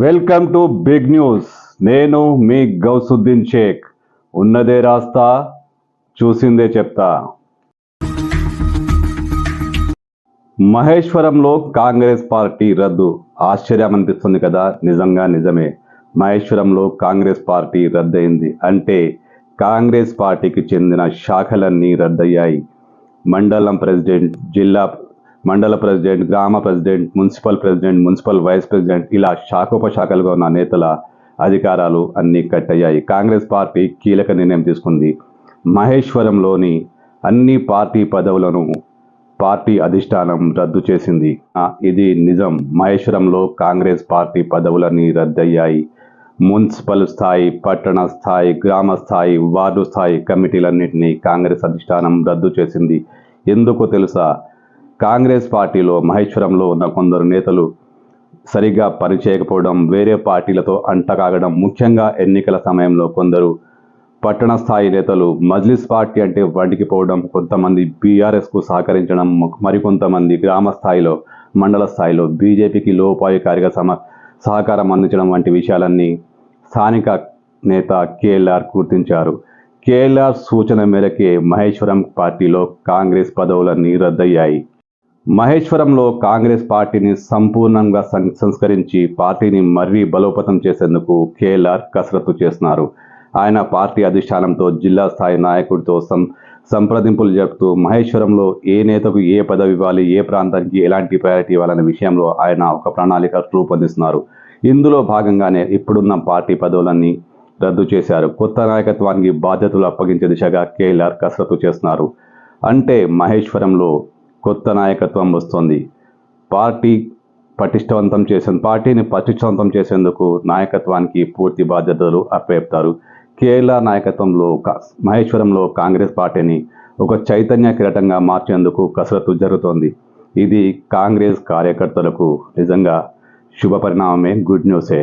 Welcome to big news. నేను మీ గౌసుద్దీన్ షేక్. ఉన్నదే రాస్తా చూసిందే చెప్తా. మహేశ్వరంలో కాంగ్రెస్ పార్టీ రద్దు. ఆశ్చర్యం అనిపిస్తుంది కదా? నిజంగా నిజమే. మహేశ్వరంలో కాంగ్రెస్ పార్టీ రద్దయింది అంటే కాంగ్రెస్ పార్టీకి చెందిన శాఖలన్నీ రద్దయ్యాయి. మండలం ప్రెసిడెంట్ జిల్లా మండల ప్రెసిడెంట్ గ్రామ president municipal president municipal vice president ఇలా శాఖోపశాఖలుగా ఉన్న నేతల అధికారాలు అన్నీ కట్టయ్యాయి కాంగ్రెస్ పార్టీ కీలక నిర్ణయం తీసుకుంది. మహేశ్వరంలోని అన్ని పార్టీ పదవులను పార్టీ అధిష్టానం రద్దు చేసింది. ఇది నిజం. మహేశ్వరంలో కాంగ్రెస్ పార్టీ పదవులన్నీ రద్దయ్యాయి. మున్సిపల్ స్థాయి పట్టణ స్థాయి గ్రామ స్థాయి వార్డు స్థాయి కమిటీలన్నింటినీ కాంగ్రెస్ అధిష్టానం రద్దు చేసింది. ఎందుకు తెలుసా? కాంగ్రెస్ పార్టీలో మహేశ్వరంలో ఉన్న కొందరు నేతలు సరిగ్గా పనిచేయకపోవడం వేరే పార్టీలతో అంటకాగడం ముఖ్యంగా ఎన్నికల సమయంలో కొందరు పట్టణ స్థాయి నేతలు మజ్లిస్ పార్టీ అంటే వడికిపోవడం కొంతమంది బీఆర్ఎస్కు సహకరించడం మరికొంతమంది గ్రామ స్థాయిలో మండల స్థాయిలో బీజేపీకి లోపాయకారిగా సమ సహకారం అందించడం వంటి విషయాలన్నీ స్థానిక నేత కేఎల్ఆర్ గుర్తించారు. కేఎల్ఆర్ సూచన మేరకే మహేశ్వరం పార్టీలో కాంగ్రెస్ పదవులన్నీ రద్దయ్యాయి. మహేశ్వరంలో కాంగ్రెస్ పార్టీని సంపూర్ణంగా సం- సంస్కరించి పార్టీని మరీ బలోపతం చేసేందుకు కేఎల్ఆర్ కసరత్తు చేస్తున్నారు. ఆయన పార్టీ అధిష్టానంతో జిల్లా స్థాయి నాయకుడితో సం సంప్రదింపులు జరుపుతూ మహేశ్వరంలో ఏ నేతకు ఏ పదవి ఇవ్వాలి ఏ ప్రాంతానికి ఎలాంటి ప్రయారిటీ ఇవ్వాలనే విషయంలో ఆయన ఒక ప్రణాళిక రూపొందిస్తున్నారు. ఇందులో భాగంగానే ఇప్పుడున్న పార్టీ పదవులన్నీ రద్దు చేశారు. కొత్త నాయకత్వానికి బాధ్యతలు అప్పగించే దిశగా కేఎల్ఆర్ కసరత్తు చేస్తున్నారు. అంటే మహేశ్వరంలో కొత్త నాయకత్వం వస్తుంది. పార్టీ పటిష్టవంతం చేసే పార్టీని పటిష్టవంతం చేసేందుకు నాయకత్వానికి పూర్తి బాధ్యతలు అప్పచెప్తారు. కేరళ నాయకత్వంలో మహేశ్వరంలో కాంగ్రెస్ పార్టీని ఒక చైతన్య కిరటంగా మార్చేందుకు కసరత్తు జరుగుతోంది. ఇది కాంగ్రెస్ కార్యకర్తలకు నిజంగా శుభ పరిణామమే గుడ్ న్యూసే.